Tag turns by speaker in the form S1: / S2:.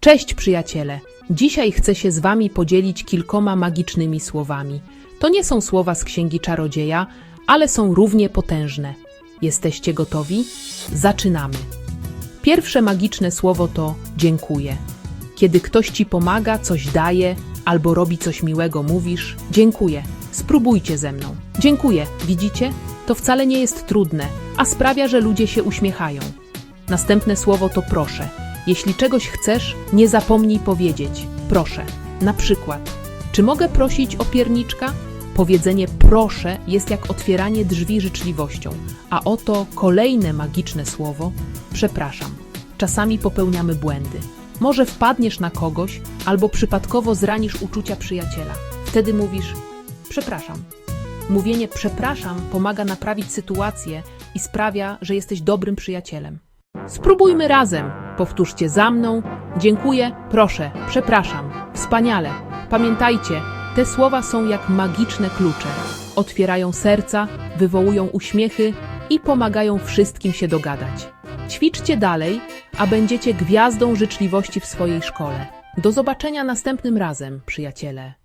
S1: Cześć przyjaciele! Dzisiaj chcę się z wami podzielić kilkoma magicznymi słowami. To nie są słowa z księgi czarodzieja, ale są równie potężne. Jesteście gotowi? Zaczynamy. Pierwsze magiczne słowo to dziękuję. Kiedy ktoś ci pomaga, coś daje albo robi coś miłego, mówisz dziękuję. Spróbujcie ze mną. Dziękuję. Widzicie? To wcale nie jest trudne, a sprawia, że ludzie się uśmiechają. Następne słowo to proszę. Jeśli czegoś chcesz, nie zapomnij powiedzieć proszę. Na przykład, czy mogę prosić o pierniczka? Powiedzenie proszę jest jak otwieranie drzwi życzliwością, a oto kolejne magiczne słowo przepraszam. Czasami popełniamy błędy. Może wpadniesz na kogoś albo przypadkowo zranisz uczucia przyjaciela. Wtedy mówisz przepraszam. Mówienie przepraszam pomaga naprawić sytuację i sprawia, że jesteś dobrym przyjacielem. Spróbujmy razem. Powtórzcie za mną. Dziękuję, proszę, przepraszam. Wspaniale. Pamiętajcie, te słowa są jak magiczne klucze. Otwierają serca, wywołują uśmiechy i pomagają wszystkim się dogadać. Ćwiczcie dalej, a będziecie gwiazdą życzliwości w swojej szkole. Do zobaczenia następnym razem, przyjaciele.